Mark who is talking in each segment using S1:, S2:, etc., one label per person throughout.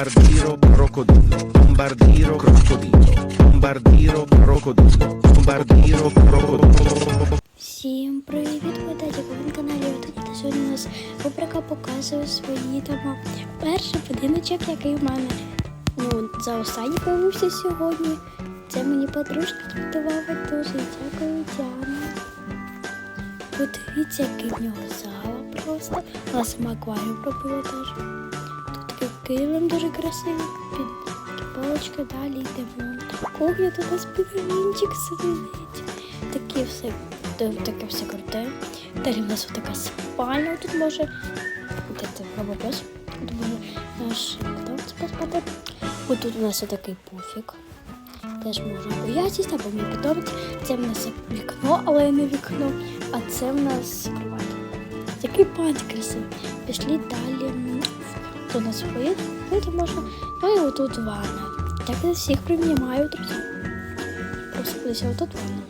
S1: bombardiro, crocodilo, bombardiro, crocodilo, bombardiro, crocodilo, bombardiro, crocodilo.
S2: Всім привіт, видаті на каналі Отакі. Та сьогодні у нас рубрика показує свої там перший будиночок, який в мене ну, за останній появився сьогодні. Це мені подружка підготувала дуже дякую, Діана. Подивіться, який в нього зала просто. У нас акваріум робила теж. Килим дуже красивий, під полочка, далі йдемо. Кухня тут у нас пінгвінчик сидить. Такі все, таке все круте. Далі в нас така спальня. Тут може де це робопес. Тут може наш хто поспати. Ось тут у нас такий пуфік. Теж можна боятися, або мені подобається. Це в нас вікно, але не вікно. А це в нас кровать. Такий панч красивий. Пішли далі. Тут у нас вхід, можна. Ну і отут ванна. Так я всіх приймаю, друзі. Просто кудись отут ванна.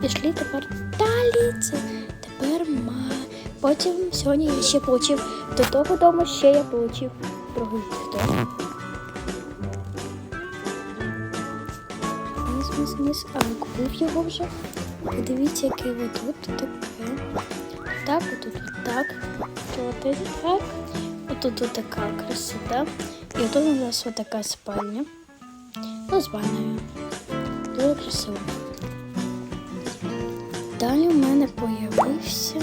S2: Пішли тепер далі. Це тепер ма. Потім сьогодні я ще получив до того дому ще я получив другий дом. Низ, низ, низ. А купив його вже. Подивіться, який ви тут. Так, отут отак. Тут так. Отут от така красота. І отут у нас от така спальня. Ну, з ванною. Дуже красиво. Далі у мене появився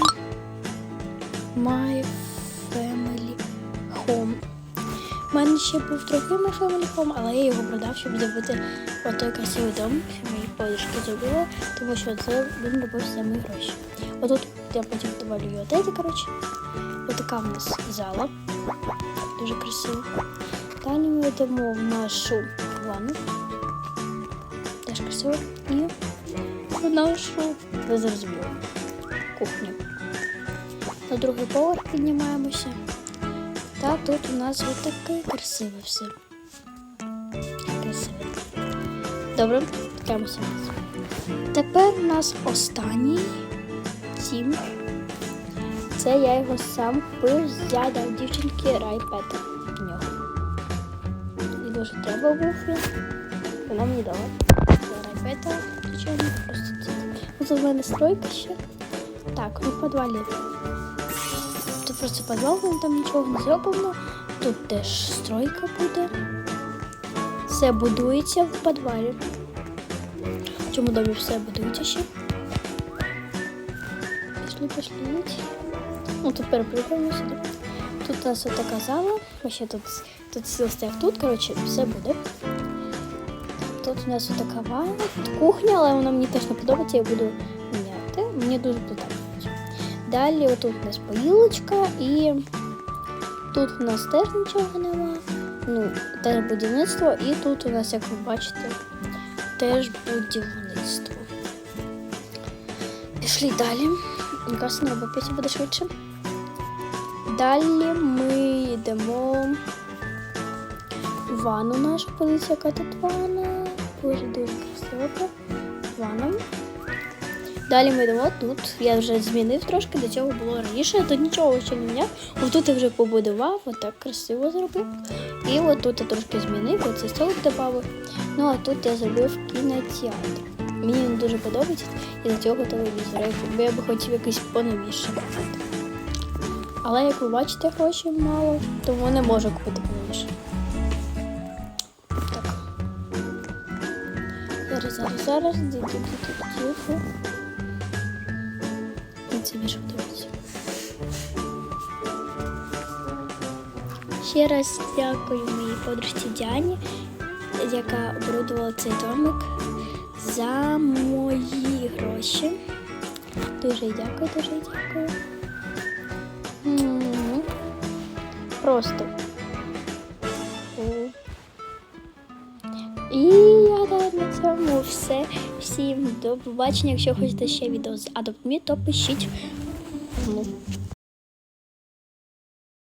S2: My Family Home. У мене ще був другий My Family Home, але я його продав, щоб зробити отой красивий дом, що мої подружки зробили, тому що це він робив за мої гроші. Отут я потім його теті, коротше. Отака в нас зала. Дуже красиво. Далі ми в нашу ванну. Теж красиво. І в нашу зрозуміли, кухню. На другий поверх піднімаємося. Та тут у нас ось таке красиве все. Красиве. Добре, ткаємося вниз. Тепер у нас останній сім. Це я його сам купив дівчинки райпета в нього. І дуже треба був. Вона мені дала. Це райпета, звичайно, просто це. Ось у мене стройка ще. Так, ну в підвалі. Тут просто підвал, вон там нічого не зроблено. Тут теж стройка буде. Все будується в підвалі. В цьому домі все будується ще. Пішли, пішли. Ну, тут перепрыгуємо сюди. Тут у нас така зала. Ще тут, тут сіл стояв тут, коротше, все буде. Тут у нас така ванна, тут кухня, але вона мені теж не подобається, я буду міняти. Мені дуже подобається. Далі отут у нас поїлочка і тут у нас теж нічого нема. Ну, теж будівництво, і тут у нас, як ви бачите, теж будівництво. Пішли далі. Якраз на робописі буде швидше. Далі ми йдемо в ванну нашу. Тут ванна. Дуже дуже красива. Ванна. Далі ми йдемо тут. Я вже змінив трошки, до цього було раніше, тут нічого ще не міняв. Отут я вже побудував, отак красиво зробив. І отут я трошки змінив, оцей столик додав. Ну а тут я зробив кінотеатр. Мені він дуже подобається і до цього телевізора. Якби я б хотів якийсь поновіше. Але як ви бачите, грошей мало, тому не можу купити поновіше. Так. Зараз, зараз, зараз, тут цифру. І це більше подобається. Ще раз дякую моїй подружці Діані, яка оборудувала цей домик за мої гроші. Дуже дякую, дуже дякую. М, Просто. О. І я на цьому все. Всім до побачення. Якщо хочете ще відео з Adopt то пишіть. Ну,